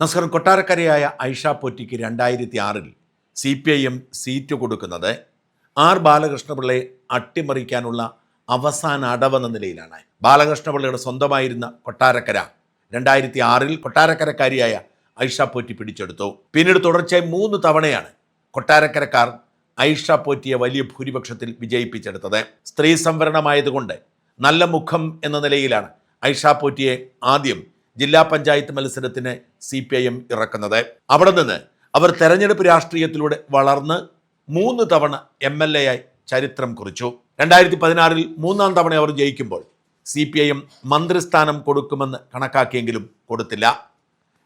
നമസ്കാരം. കൊട്ടാരക്കരയായ ഐഷ പൊറ്റിക്ക് രണ്ടായിരത്തി ആറിൽ C P I M seat കൊടുക്കുന്നത് ആർ ബാലകൃഷ്ണപിള്ളയെ അട്ടിമറിക്കാനുള്ള അവസാന അടവെന്ന നിലയിലാണ്. ബാലകൃഷ്ണപിള്ളയുടെ സ്വന്തമായിരുന്ന കൊട്ടാരക്കര രണ്ടായിരത്തി ആറിൽ കൊട്ടാരക്കരക്കാരിയായ ഐഷ പോറ്റി പിടിച്ചെടുത്തു. പിന്നീട് തുടർച്ചയായി മൂന്ന് തവണയാണ് കൊട്ടാരക്കരക്കാർ ഐഷ പോറ്റിയെ വലിയ ഭൂരിപക്ഷത്തിൽ വിജയിപ്പിച്ചെടുത്തത്. സ്ത്രീ സംവരണമായതുകൊണ്ട് നല്ല മുഖം എന്ന നിലയിലാണ് ഐഷ പോറ്റിയെ ആദ്യം ജില്ലാ പഞ്ചായത്ത് മത്സരത്തിന് സി പി ഐ എം ഇറക്കുന്നത്. അവിടെ നിന്ന് അവർ തെരഞ്ഞെടുപ്പ് രാഷ്ട്രീയത്തിലൂടെ വളർന്ന് മൂന്ന് തവണ എം എൽ എ ആയി ചരിത്രം കുറിച്ചു. രണ്ടായിരത്തി പതിനാറിൽ മൂന്നാം തവണ അവർ ജയിക്കുമ്പോൾ സി പി ഐ എം മന്ത്രിസ്ഥാനം കൊടുക്കുമെന്ന് കണക്കാക്കിയെങ്കിലും കൊടുത്തില്ല.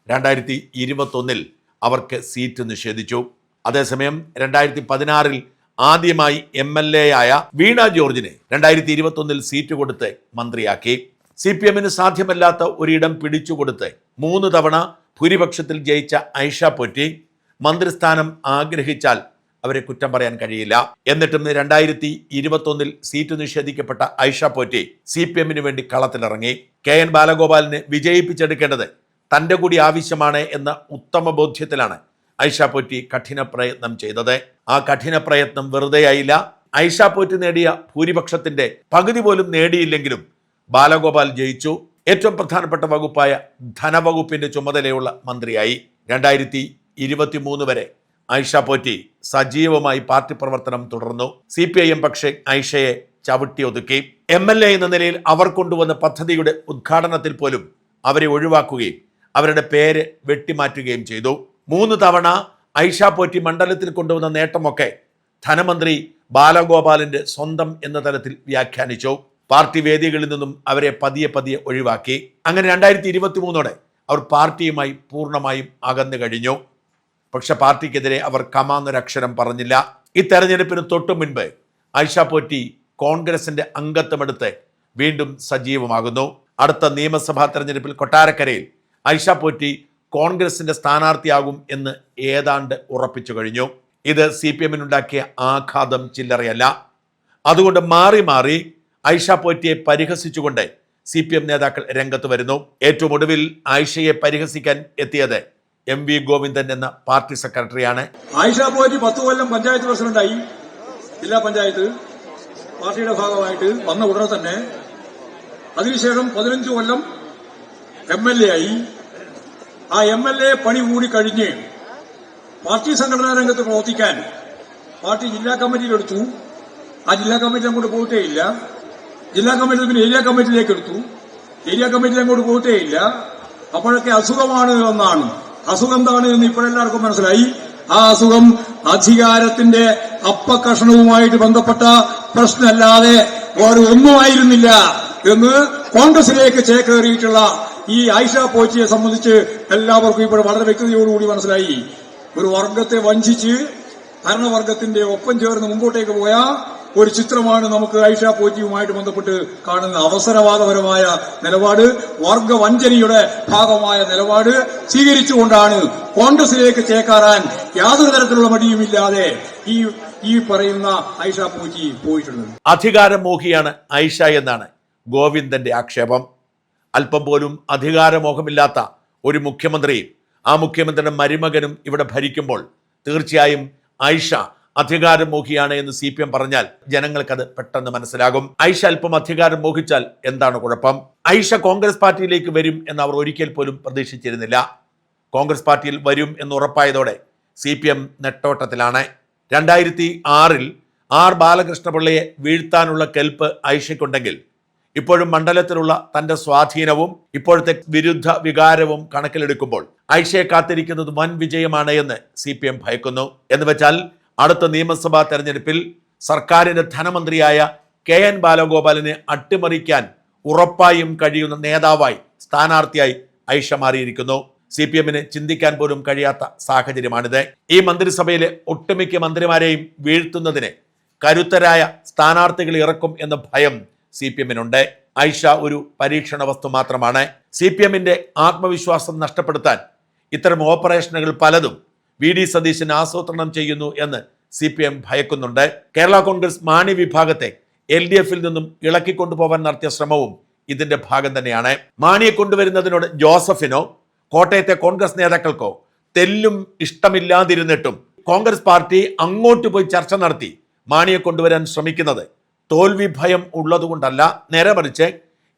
രണ്ടായിരത്തി ഇരുപത്തൊന്നിൽ അവർക്ക് സീറ്റ് നിഷേധിച്ചു. അതേസമയം രണ്ടായിരത്തി പതിനാറിൽ ആദ്യമായി എം എൽ എ ആയ വീണ ജോർജിനെ രണ്ടായിരത്തി ഇരുപത്തൊന്നിൽ സീറ്റ് കൊടുത്ത് മന്ത്രിയാക്കി. സി പി എമ്മിന് സാധ്യമല്ലാത്ത ഒരിടം പിടിച്ചുകൊടുത്ത് മൂന്ന് തവണ ഭൂരിപക്ഷത്തിൽ ജയിച്ച ഐഷ പൊറ്റി മന്ത്രിസ്ഥാനം ആഗ്രഹിച്ചാൽ അവരെ കുറ്റം പറയാൻ കഴിയില്ല. എന്നിട്ടും രണ്ടായിരത്തി ഇരുപത്തൊന്നിൽ സീറ്റ് നിഷേധിക്കപ്പെട്ട ഐഷ പോറ്റി സി പി എമ്മിന് വേണ്ടി കളത്തിലിറങ്ങി. കെ എൻ ബാലഗോപാലിനെ വിജയിപ്പിച്ചെടുക്കേണ്ടത് തന്റെ കൂടി ആവശ്യമാണ് എന്ന ഉത്തമ ബോധ്യത്തിലാണ് ഐഷ പോറ്റി കഠിന പ്രയത്നം ചെയ്തത്. ആ കഠിന പ്രയത്നം വെറുതെയായില്ല. ഐഷ പോറ്റി നേടിയ ഭൂരിപക്ഷത്തിന്റെ പകുതി പോലും നേടിയില്ലെങ്കിലും ബാലഗോപാൽ ജയിച്ചു. ഏറ്റവും പ്രധാനപ്പെട്ട വകുപ്പായ ധനവകുപ്പിന്റെ ചുമതലയുള്ള മന്ത്രിയായി. രണ്ടായിരത്തി ഇരുപത്തി മൂന്ന് വരെ ഐഷ പോറ്റി സജീവമായി പാർട്ടി പ്രവർത്തനം തുടർന്നു. സി പി ഐ എം പക്ഷേ ഐഷയെ ചവിട്ടി ഒതുക്കി. എം എൽ എ എന്ന നിലയിൽ അവർ കൊണ്ടുവന്ന പദ്ധതിയുടെ ഉദ്ഘാടനത്തിൽ പോലും അവരെ ഒഴിവാക്കുകയും അവരുടെ പേര് വെട്ടിമാറ്റുകയും ചെയ്തു. മൂന്ന് തവണ ഐഷ പോറ്റി മണ്ഡലത്തിൽ കൊണ്ടുവന്ന നേട്ടമൊക്കെ ധനമന്ത്രി ബാലഗോപാലിന്റെ സ്വന്തം എന്ന തലത്തിൽ വ്യാഖ്യാനിച്ചു. പാർട്ടി വേദികളിൽ നിന്നും അവരെ പതിയെ പതിയെ ഒഴിവാക്കി. അങ്ങനെ രണ്ടായിരത്തി ഇരുപത്തി മൂന്നോടെ അവർ പാർട്ടിയുമായി പൂർണമായും അകന്നു കഴിഞ്ഞു. പക്ഷെ പാർട്ടിക്കെതിരെ അവർ കമാന്നൊരക്ഷരം പറഞ്ഞില്ല. ഈ തെരഞ്ഞെടുപ്പിന് തൊട്ടു മുൻപ് ആയിഷ പോറ്റി കോൺഗ്രസിന്റെ അംഗത്വമെടുത്ത് വീണ്ടും സജീവമാകുന്നു. അടുത്ത നിയമസഭാ തെരഞ്ഞെടുപ്പിൽ കൊട്ടാരക്കരയിൽ ആയിഷ പോറ്റി കോൺഗ്രസിന്റെ സ്ഥാനാർത്ഥിയാകും എന്ന് ഏതാണ്ട് ഉറപ്പിച്ചു കഴിഞ്ഞു. ഇത് സി പി എമ്മിനുണ്ടാക്കിയ ആഘാതം ചില്ലറയല്ല. അതുകൊണ്ട് മാറി മാറി ഐഷ പോറ്റിയെ പരിഹസിച്ചുകൊണ്ട് സി പി എം നേതാക്കൾ രംഗത്ത് വരുന്നു. ഏറ്റവും ഒടുവിൽ ആയിഷയെ പരിഹസിക്കാൻ എത്തിയത് എം വി ഗോവിന്ദൻ എന്ന പാർട്ടി സെക്രട്ടറിയാണ്. ആയിഷ പോറ്റി പത്ത് കൊല്ലം പഞ്ചായത്ത് പ്രസിഡന്റായി ജില്ലാ പഞ്ചായത്ത് പാർട്ടിയുടെ ഭാഗമായിട്ട് വന്ന ഉടനെ തന്നെ അതിനുശേഷം പതിനഞ്ച് കൊല്ലം എം എൽ എ ആയി. ആ എം എൽ എ പണി കൂടി കഴിഞ്ഞ് പാർട്ടി സംഘടനാ രംഗത്ത് പ്രവർത്തിക്കാൻ പാർട്ടി ജില്ലാ കമ്മിറ്റിയിലെടുത്തു ആ ജില്ലാ കമ്മിറ്റി അങ്ങോട്ട് പോയിട്ടേ ഇല്ല. ജില്ലാ കമ്മിറ്റി പിന്നെ ഏരിയ കമ്മിറ്റിയിലേക്ക് എടുത്തു. ഏരിയ കമ്മിറ്റിയിൽ അങ്ങോട്ട് പോയിട്ടേയില്ല അപ്പോഴൊക്കെ അസുഖമാണ് എന്നാണ്. അസുഖം എന്താണ് എന്ന് ഇപ്പോഴെല്ലാവർക്കും മനസ്സിലായി. ആ അസുഖം അധികാരത്തിന്റെ അപ്പകഷണവുമായിട്ട് ബന്ധപ്പെട്ട പ്രശ്നമല്ലാതെ വേറെ ഒന്നുമായിരുന്നില്ല എന്ന് കോൺഗ്രസിലേക്ക് ചേക്കേറിയിട്ടുള്ള ഈ ആയിഷ പോച്ചിയെ സംബന്ധിച്ച് എല്ലാവർക്കും ഇപ്പോൾ വളരെ വ്യക്തതയോടുകൂടി മനസ്സിലായി. ഒരു വർഗത്തെ വഞ്ചിച്ച് ഭരണവർഗത്തിന്റെ ഒപ്പം ചേർന്ന് മുമ്പോട്ടേക്ക് പോയ ഒരു ചിത്രമാണ് നമുക്ക് ഐഷ പോറ്റിയുമായിട്ട് ബന്ധപ്പെട്ട് കാണുന്ന അവസരവാദപരമായ നിലപാട് വർഗവഞ്ചനയുടെ ഭാഗമായ നിലപാട് സ്വീകരിച്ചുകൊണ്ടാണ് കോൺഗ്രസിലേക്ക് ചേക്കാറാൻ യാതൊരു തരത്തിലുള്ള മടിയുമില്ലാതെ ഈ ഈ പറയുന്ന ഐഷ പോറ്റി പോയിട്ടുള്ളത്. അധികാരമോഹിയാണ് ഐഷ എന്നാണ് ഗോവിന്ദന്റെ ആക്ഷേപം. അല്പം പോലും അധികാരമോഹമില്ലാത്ത ഒരു മുഖ്യമന്ത്രി ആ മുഖ്യമന്ത്രിയുടെ മരുമകനും ഇവിടെ ഭരിക്കുമ്പോൾ തീർച്ചയായും ഐഷ അധികാരമോഹിയാണ് എന്ന് സി പി എം പറഞ്ഞാൽ ജനങ്ങൾക്കത് പെട്ടെന്ന് മനസ്സിലാകും. ഐഷ അല്പം അധികാരം മോഹിച്ചാൽ എന്താണ് കുഴപ്പം? ഐഷ കോൺഗ്രസ് പാർട്ടിയിലേക്ക് വരും എന്ന് അവർ ഒരിക്കൽ പോലും പ്രതീക്ഷിച്ചിരുന്നില്ല. കോൺഗ്രസ് പാർട്ടിയിൽ വരും എന്ന് ഉറപ്പായതോടെ സി പി എം നെട്ടോട്ടത്തിലാണ്. രണ്ടായിരത്തി ആറിൽ ആർ ബാലകൃഷ്ണപിള്ളയെ വീഴ്ത്താനുള്ള കെൽപ്പ് ഐഷയ്ക്കുണ്ടെങ്കിൽ ഇപ്പോഴും മണ്ഡലത്തിലുള്ള തന്റെ സ്വാധീനവും ഇപ്പോഴത്തെ വിരുദ്ധ വികാരവും കണക്കിലെടുക്കുമ്പോൾ ഐഷയെ കാത്തിരിക്കുന്നത് വൻ വിജയമാണ് എന്ന് സി പി എം ഭയക്കുന്നു. എന്ന് വെച്ചാൽ അടുത്ത നിയമസഭാ തെരഞ്ഞെടുപ്പിൽ സർക്കാരിന്റെ ധനമന്ത്രിയായ കെ എൻ ബാലഗോപാലിനെ അട്ടിമറിക്കാൻ ഉറപ്പായും കഴിയുന്ന നേതാവായി സ്ഥാനാർത്ഥിയായി ഐഷ മാറിയിരിക്കുന്നു. സി പി എമ്മിന് ചിന്തിക്കാൻ പോലും കഴിയാത്ത സാഹചര്യമാണിത്. ഈ മന്ത്രിസഭയിലെ ഒട്ടുമിക്ക മന്ത്രിമാരെയും വീഴ്ത്തുന്നതിന് കരുത്തരായ സ്ഥാനാർത്ഥികൾ ഇറക്കും എന്ന ഭയം സി പി എമ്മിനുണ്ട് ഐഷ ഒരു പരീക്ഷണ വസ്തു മാത്രമാണ്. സി പി എമ്മിന്റെ ആത്മവിശ്വാസം നഷ്ടപ്പെടുത്താൻ ഇത്തരം ഓപ്പറേഷനുകൾ പലതും വി ഡി സതീശൻ ആസൂത്രണം ചെയ്യുന്നു എന്ന് സി പി എം ഭയക്കുന്നുണ്ട്. കേരള കോൺഗ്രസ് മാണി വിഭാഗത്തെ എൽ ഡി എഫിൽ നിന്നും ഇളക്കിക്കൊണ്ടുപോകാൻ നടത്തിയ ശ്രമവും ഇതിന്റെ ഭാഗം തന്നെയാണ്. മാണിയെ കൊണ്ടുവരുന്നതിനോട് ജോസഫിനോ കോട്ടയത്തെ കോൺഗ്രസ് നേതാക്കൾക്കോ തെല്ലും ഇഷ്ടമില്ലാതിരുന്നിട്ടും കോൺഗ്രസ് പാർട്ടി അങ്ങോട്ട് പോയി ചർച്ച നടത്തി മാണിയെ കൊണ്ടുവരാൻ ശ്രമിക്കുന്നത്. തോൽവി ഭയം ഉള്ളതുകൊണ്ടല്ല നേരെ മറിച്ച്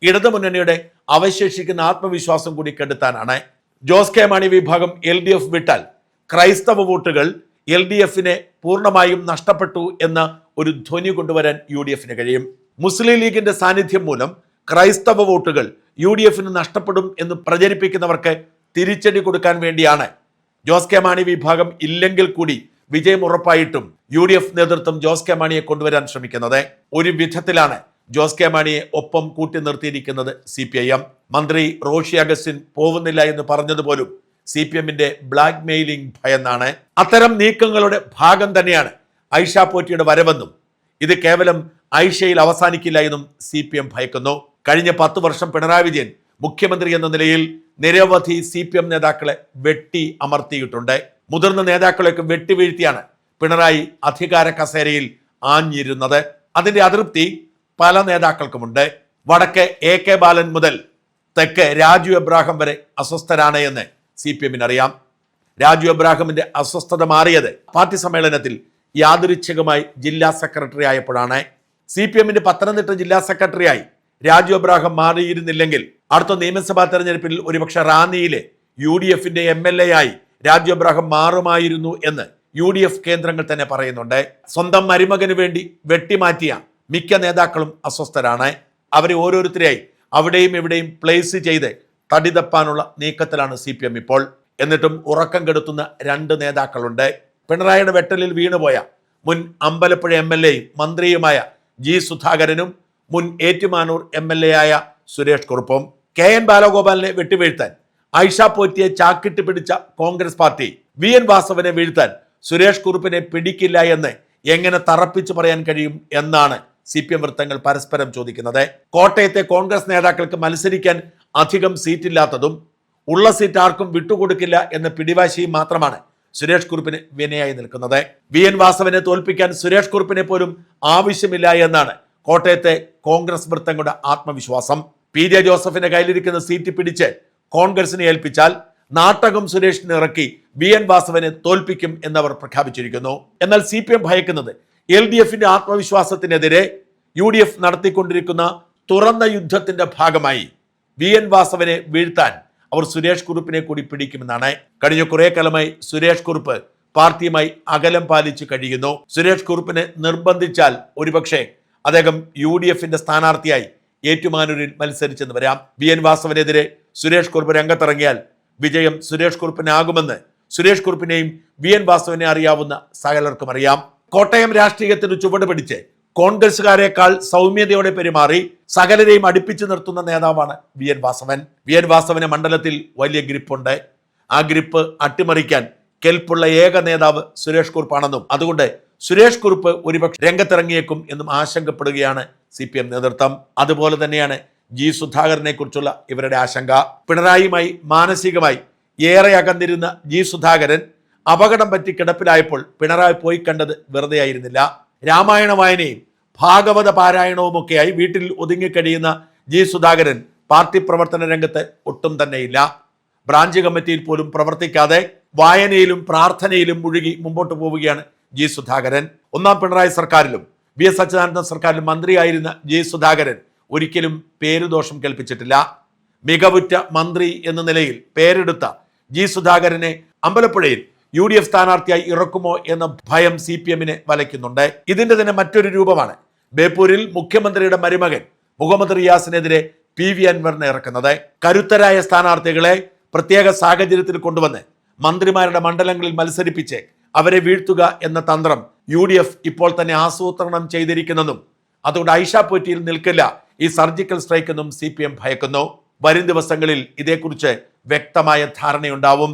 ഇടതുമുന്നണിയുടെ അവശേഷിക്കുന്ന ആത്മവിശ്വാസം കൂടി കെടുത്താനാണ്. ജോസ് കെ മാണി വിഭാഗം എൽ ഡി എഫ് വിട്ടാൽ ക്രൈസ്തവ വോട്ടുകൾ എൽ ഡി എഫിനെ പൂർണമായും നഷ്ടപ്പെട്ടു എന്ന ഒരു ധ്വനി കൊണ്ടുവരാൻ യു ഡി എഫിന് കഴിയും. മുസ്ലിം ലീഗിന്റെ സാന്നിധ്യം മൂലം ക്രൈസ്തവ വോട്ടുകൾ യു ഡി എഫിന് നഷ്ടപ്പെടും എന്ന് പ്രചരിപ്പിക്കുന്നവർക്ക് തിരിച്ചടി കൊടുക്കാൻ വേണ്ടിയാണ്. ജോസ് കെ മാണി വിഭാഗം ഇല്ലെങ്കിൽ കൂടി വിജയം ഉറപ്പായിട്ടും യു ഡി എഫ് നേതൃത്വം ജോസ് കെ മാണിയെ കൊണ്ടുവരാൻ ശ്രമിക്കുന്നത്. ഒരു വിധത്തിലാണ് ജോസ് കെ മാണിയെ ഒപ്പം കൂട്ടി നിർത്തിയിരിക്കുന്നത് സി പി ഐ എം. മന്ത്രി റോഷി അഗസ്റ്റിൻ പോകുന്നില്ല എന്ന് പറഞ്ഞതുപോലും സി പി എമ്മിന്റെ ബ്ലാക്ക് മെയിലിംഗ് ഭയന്നാണ്. അത്തരം നീക്കങ്ങളുടെ ഭാഗം തന്നെയാണ് ഐഷ പോറ്റിയുടെ വരവെന്നും ഇത് കേവലം ഐഷയിൽ അവസാനിക്കില്ല എന്നും സി പി എം ഭയക്കുന്നു. കഴിഞ്ഞ പത്ത് വർഷം പിണറായി വിജയൻ മുഖ്യമന്ത്രി എന്ന നിലയിൽ നിരവധി സി പി എം നേതാക്കളെ വെട്ടി അമർത്തിയിട്ടുണ്ട്. മുതിർന്ന നേതാക്കളെയൊക്കെ വെട്ടിവീഴ്ത്തിയാണ് പിണറായി അധികാര കസേരയിൽ ആഞ്ഞിരുന്നത്. അതിന്റെ അതൃപ്തി പല നേതാക്കൾക്കുമുണ്ട്. വടക്ക് എ കെ ബാലൻ മുതൽ തെക്ക് രാജു എബ്രാഹിം വരെ അസ്വസ്ഥരാണ് എന്ന് സി പി എമ്മിന് അറിയാം രാജു എബ്രാഹിമിന്റെ അസ്വസ്ഥത മാറിയത് പാർട്ടി സമ്മേളനത്തിൽ യാദൃച്ഛികമായി ജില്ലാ സെക്രട്ടറി ആയപ്പോഴാണ്. സി പി എമ്മിന്റെ പത്തനംതിട്ട ജില്ലാ സെക്രട്ടറിയായി രാജു എബ്രാഹിം മാറിയിരുന്നില്ലെങ്കിൽ അടുത്ത നിയമസഭാ തെരഞ്ഞെടുപ്പിൽ ഒരുപക്ഷെ റാന്നിയിലെ യു ഡി എഫിന്റെ എം എൽ എ ആയി രാജു എബ്രാഹിം മാറുമായിരുന്നു എന്ന് യു ഡി എഫ് കേന്ദ്രങ്ങൾ തന്നെ പറയുന്നുണ്ട്. സ്വന്തം മരുമകന് വേണ്ടി വെട്ടിമാറ്റിയ മിക്ക നേതാക്കളും അസ്വസ്ഥരാണ്. അവരെ ഓരോരുത്തരെയായി അവിടെയും ഇവിടെയും പ്ലേസ് ചെയ്ത് തടിതപ്പാനുള്ള നീക്കത്തിലാണ് സി പി എം ഇപ്പോൾ. എന്നിട്ടും ഉറക്കം കെടുത്തുന്ന രണ്ട് നേതാക്കളുണ്ട്. പിണറായിയുടെ വെട്ടലിൽ വീണുപോയ മുൻ അമ്പലപ്പുഴ എം എൽ എയും മന്ത്രിയുമായ ജി സുധാകരനും മുൻ ഏറ്റുമാനൂർ എം എൽ എ ആയ സുരേഷ് കുറുപ്പും. കെ എൻ ബാലഗോപാലിനെ വെട്ടിവീഴ്ത്താൻ ഐഷ പോറ്റിയെ ചാക്കിട്ട് പിടിച്ച കോൺഗ്രസ് പാർട്ടി വി എൻ വാസവനെ വീഴ്ത്താൻ സുരേഷ് കുറുപ്പിനെ പിടിക്കില്ല എന്ന് എങ്ങനെ തറപ്പിച്ചു പറയാൻ കഴിയും എന്നാണ് സി പി എം വൃത്തങ്ങൾ പരസ്പരം ചോദിക്കുന്നത്. കോട്ടയത്തെ കോൺഗ്രസ് നേതാക്കൾക്ക് മത്സരിക്കാൻ അധികം സീറ്റില്ലാത്തതും ഉള്ള സീറ്റ് ആർക്കും വിട്ടുകൊടുക്കില്ല എന്ന പിടിവാശിയും മാത്രമാണ് സുരേഷ് കുറുപ്പിന് വിനയായി നിൽക്കുന്നത്. വി. എൻ. വാസവനെ തോൽപ്പിക്കാൻ സുരേഷ് കുറുപ്പിനെ പോലും ആവശ്യമില്ല എന്നാണ് കോട്ടയത്തെ കോൺഗ്രസ് വൃത്തങ്ങളുടെ ആത്മവിശ്വാസം. പി. ജെ. ജോസഫിന്റെ കയ്യിലിരിക്കുന്ന സീറ്റ് പിടിച്ച് കോൺഗ്രസിനെ ഏൽപ്പിച്ചാൽ നാട്ടകം സുരേഷിനെ ഇറക്കി വി. എൻ. വാസവനെ തോൽപ്പിക്കും എന്നവർ പ്രഖ്യാപിച്ചിരിക്കുന്നു. എന്നാൽ സി. പി. എം ഭയക്കുന്നത് എൽ ഡി എഫിന്റെ ആത്മവിശ്വാസത്തിനെതിരെ യു ഡി എഫ് നടത്തിക്കൊണ്ടിരിക്കുന്ന തുറന്ന യുദ്ധത്തിന്റെ ഭാഗമായി. വി എൻ വാസവനെ വീഴ്ത്താൻ അവർ സുരേഷ് കുറുപ്പിനെ കൂടി പിടിക്കുമെന്നാണ്. കഴിഞ്ഞ കുറെ കാലമായി സുരേഷ് കുറുപ്പ് പാർട്ടിയുമായി അകലം പാലിച്ചു കഴിയുന്നു. സുരേഷ് കുറുപ്പിനെ നിർബന്ധിച്ചാൽ ഒരുപക്ഷെ അദ്ദേഹം യു ഡി എഫിന്റെ സ്ഥാനാർത്ഥിയായി ഏറ്റുമാനൂരിൽ മത്സരിച്ചെന്ന് വരാം. വി എൻ വാസവനെതിരെ സുരേഷ് കുറുപ്പ് രംഗത്തിറങ്ങിയാൽ വിജയം സുരേഷ് കുറുപ്പിനാകുമെന്ന് സുരേഷ് കുറുപ്പിനെയും വി എൻ വാസവനെ അറിയാവുന്ന സകലർക്കും അറിയാം. കോട്ടയം രാഷ്ട്രീയത്തിന് ചുവട് പിടിച്ച് കോൺഗ്രസുകാരെക്കാൾ സൗമ്യതയോടെ പെരുമാറി സകലരെയും അടുപ്പിച്ചു നിർത്തുന്ന നേതാവാണ് V N Vasavan. V N വാസവന് മണ്ഡലത്തിൽ വലിയ ഗ്രിപ്പുണ്ട്. ആ ഗ്രിപ്പ് അട്ടിമറിക്കാൻ കെൽപ്പുള്ള ഏക നേതാവ് സുരേഷ് കുറുപ്പാണെന്നും അതുകൊണ്ട് സുരേഷ് കുറുപ്പ് ഒരുപക്ഷെ രംഗത്തിറങ്ങിയേക്കും എന്നും ആശങ്കപ്പെടുകയാണ് സി പി എം നേതൃത്വം. അതുപോലെ തന്നെയാണ് ജി സുധാകരനെ കുറിച്ചുള്ള ഇവരുടെ ആശങ്ക. പിണറായിയുമായി മാനസികമായി ഏറെ അകന്നിരുന്ന ജി സുധാകരൻ അപകടം പറ്റി കിടപ്പിലായപ്പോൾ പിണറായി പോയി കണ്ടത് വെറുതെ ആയിരുന്നില്ല രാമായണ വായനയും ഭാഗവത പാരായണവുമൊക്കെയായി വീട്ടിൽ ഒതുങ്ങിക്കഴിയുന്ന ജി സുധാകരൻ പാർട്ടി പ്രവർത്തന രംഗത്ത് ഒട്ടും തന്നെയില്ല. ബ്രാഞ്ച് കമ്മിറ്റിയിൽ പോലും പ്രവർത്തിക്കാതെ വായനയിലും പ്രാർത്ഥനയിലും മുഴുകി മുമ്പോട്ട് പോവുകയാണ് ജി സുധാകരൻ. ഒന്നാം പിണറായി സർക്കാരിലും വി എസ് അച്യുതാനന്ദ സർക്കാരിലും മന്ത്രിയായിരുന്ന ജി സുധാകരൻ ഒരിക്കലും പേരുദോഷം കേൾപ്പിച്ചിട്ടില്ല. മികവുറ്റ മന്ത്രി എന്ന നിലയിൽ പേരെടുത്ത ജി സുധാകരനെ അമ്പലപ്പുഴയിൽ യു ഡി എഫ് സ്ഥാനാർത്ഥിയായി ഇറക്കുമോ എന്ന ഭയം സി പി എമ്മിനെ വലയ്ക്കുന്നുണ്ട്. ഇതിന്റെ തന്നെ മറ്റൊരു രൂപമാണ് ബേപ്പൂരിൽ മുഖ്യമന്ത്രിയുടെ മരുമകൻ മുഹമ്മദ് റിയാസിനെതിരെ പി വി അൻവറിനെ ഇറക്കുന്നത്. കരുത്തരായ സ്ഥാനാർത്ഥികളെ പ്രത്യേക സാഹചര്യത്തിൽ കൊണ്ടുവന്ന് മന്ത്രിമാരുടെ മണ്ഡലങ്ങളിൽ മത്സരിപ്പിച്ച് അവരെ വീഴ്ത്തുക എന്ന തന്ത്രം യു ഡി എഫ് ഇപ്പോൾ തന്നെ ആസൂത്രണം ചെയ്തിരിക്കുന്നതും അതുകൊണ്ട് ഐഷ പോറ്റിയിൽ നിൽക്കില്ല. ഈ സർജിക്കൽ സ്ട്രൈക്ക് എന്നും സി പി എം ഭയക്കുന്നു. വരും ദിവസങ്ങളിൽ ഇതേക്കുറിച്ച് വ്യക്തമായ ധാരണയുണ്ടാവും.